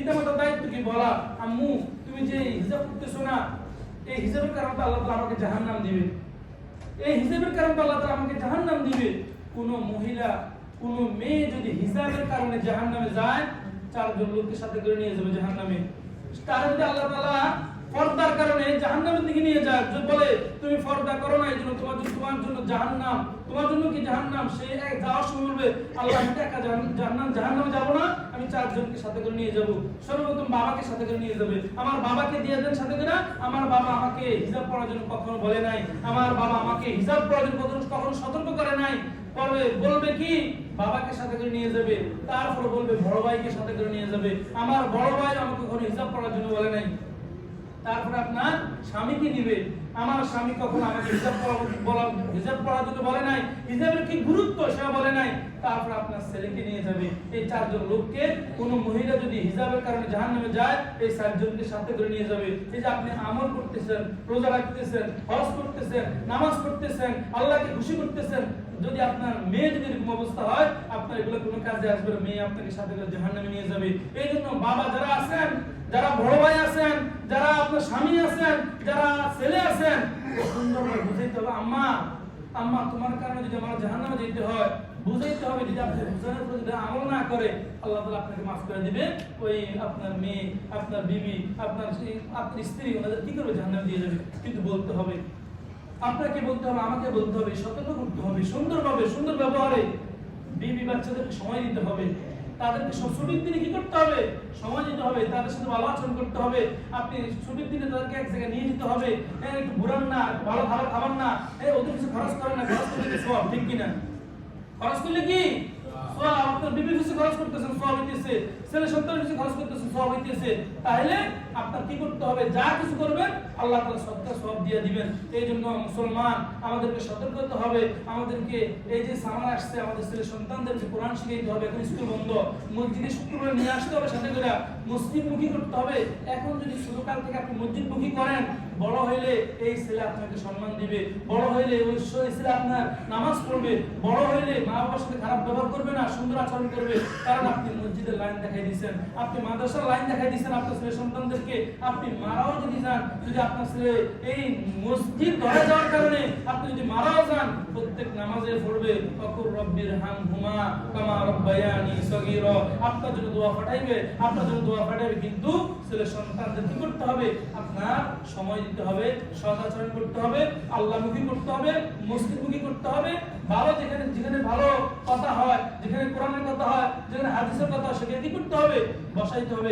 পিতামাতার দায়িত্ব কি বলা? আম্মু, তুমি যে হিজাব করতেছো না, এই হিজাবের কারণে তো আল্লাহ আমাকে জাহান্নাম দিবে। এই হিজাবের কারণে তো আল্লাহ আমাকে জাহান্নাম দিবে। কোন মহিলা, কোন মেয়ে যদি হিজাবের কারণে জাহান্নামে যায়, চারজন লোককে সাথে করে নিয়ে যাবে জাহান্নামে। তারা যদি আল্লাহ তাআলা পর্দার কারণে জাহান্নামের দিকে নিয়ে যায়, যদি বলে, তুমি পর্দা করো না এই জন্য তোমার জন্য তোমার জন্য জাহান্নাম, তোমার জন্য কি জাহান্নাম? সে এক যাওয়ার সময় বলবে, আল্লাহ, আমি একা জাহান- জাহান্নাম, জাহান্নামে যাব না। আমি চারজনকে সাথে করে নিয়ে যাব। সর্বপ্রথম বাবাকে সাথে করে নিয়ে যাবে। আমার বাবাকে দিয়ে দেন সাথে করে? আমার বাবা আমাকে হিসাব পড়ার জন্য কখনো বলে নাই। আমার বাবা আমাকে হিসাব পড়ার জন্য কখনো সতর্ক করে নাই। পরে বলবে কি? বাবাকে সাথে করে নিয়ে যাবে। তারপর বলবে, বড় ভাইকে সাথে করে নিয়ে যাবে। আমার বড় ভাই আমাকে কখনো হিসাব করার জন্য বলে নাই। তারপরে আপনার স্বামীকে নিবে। আমার স্বামী কখনো আমাকে হিসাব পড়া বলা হিসাব পড়ার জন্য বলে নাই, হিসাবের কি গুরুত্ব সেটা বলে নাই। তারপর আপনার ছেলেকে নিয়ে যাবে। এই চারজন লোককে কোনো মহিলা যদি হিসাবের কারণে জাহান্নামে যায়, এই চারজনকে সাথে করে নিয়ে যাবে। এই যে আপনি আমল করতেছেন, রোজা রাখতেছেন, হজ করতেছেন, নামাজ পড়তেছেন, আল্লাহকে খুশি করতেছেন যদি আপনার মেয়ে যদি এরকম অবস্থা হয়, আপনার এগুলো কোনো কাজে আসবে মেয়ে আপনাকে সাথে করে জাহান্নামে নিয়ে যাবে। এই জন্য বাবা যারা আছেন, যারা বড় ভাই আছেন, যারা আপনার স্বামী আছেন, যারা ছেলে আছেন, সুন্দর সুন্দরভাবে বুঝাইতে হবে, আম্মা আম্মা, তোমার কারণে যদি আমার জাহান্নামে যেতে হয়, বুঝাইতে হবে যদি আপনি বুঝানোর পর যদি আমল না করে, আল্লাহ তাআলা আপনাকে মাফ করে দিবে। ওই আপনার মেয়ে, আপনার বিবি, আপনার আপনার স্ত্রী, ওনাদের কি করবে? জাহান্নামে দিয়ে যাবে। কিন্তু বলতে হবে আপনাকে বলতে হবে আমাকে বলতে হবে সতর্ক করতে হবে সুন্দরভাবে সুন্দর ব্যবহারে বিবি বাচ্চাদেরকে সময় দিতে হবে। তাদেরকে সব ছুটির দিনে কি করতে হবে? সময় দিতে হবে তাদের সাথে ভালো আচরণ করতে হবে। আপনি ছুটির দিনে তাদেরকে এক জায়গায় নিয়ে যেতে হবে। হ্যাঁ একটু ঘুরান না ভালো খাবার খাবার না। হ্যাঁ ওদের কিছু খরচ করেন না খরচ করলে সব? ঠিক কিনা? খরচ করলে কি? সব আপনার বিবি কিছু খরচ করতেছেন হইতেছে। ছেলে সন্তান কিছু খরচ করতেছেন সব হইতেছে। তাহলে আপনার কি করতে হবে? যা কিছু করবেন, আল্লাহ তাআলা সবটা সব দিয়ে দিবেন। এই জন্য মুসলমান, আমাদেরকে সতর্ক হতে হবে। আমাদেরকে এই যে আসছে, আমাদের ছেলে সন্তানদেরকে কোরআন শিখাইতে হবে। এখন স্কুল বন্ধ। মসজিদে শুক্রবার নিয়ে আসতে হবে সাথে করে। করতে হবে। এখন যদি ছোটকাল থেকে আপনি মসজিদ মুখী করেন, বড় হইলে এই ছেলে আপনাকে সম্মান দিবে। বড় হইলে ছেলে আপনার নামাজ পড়বে। বড় হইলে মা বাবার সাথে খারাপ ব্যবহার করবে না, সুন্দর আচরণ করবে। কারণ আপনি মসজিদের লাইন দেখাই দিয়েছেন, আপনি মাদ্রাসার লাইন দেখাই দিয়েছেন আপনার ছেলে সন্তানদেরকে, আপনি মারাও যদি যান, যদি আপনার ছেলে এই মসজিদ ধরে যাওয়ার কারণে আপনি যদি মারাও যান, প্রত্যেক নামাজে পড়বে, অকুর রব্বির হাম হুমা কামা রব্বায়ানি সগীর। আপনার জন্য দোয়া পাঠাইবে আপনার জন্য দোয়া পাঠাইবে কিন্তু ছেলে সন্তানদের কি করতে হবে? আপনার সময় দিতে হবে সদাচরণ করতে হবে, আল্লাহমুখী করতে হবে, মসজিদমুখী করতে হবে, ভালো যেখানে যেখানে ভালো কথা হয়, যেখানে কোরআনের কথা হয়, যেখানে হাদিসের কথা সেখানে কি করতে হবে? বসাইতে হবে।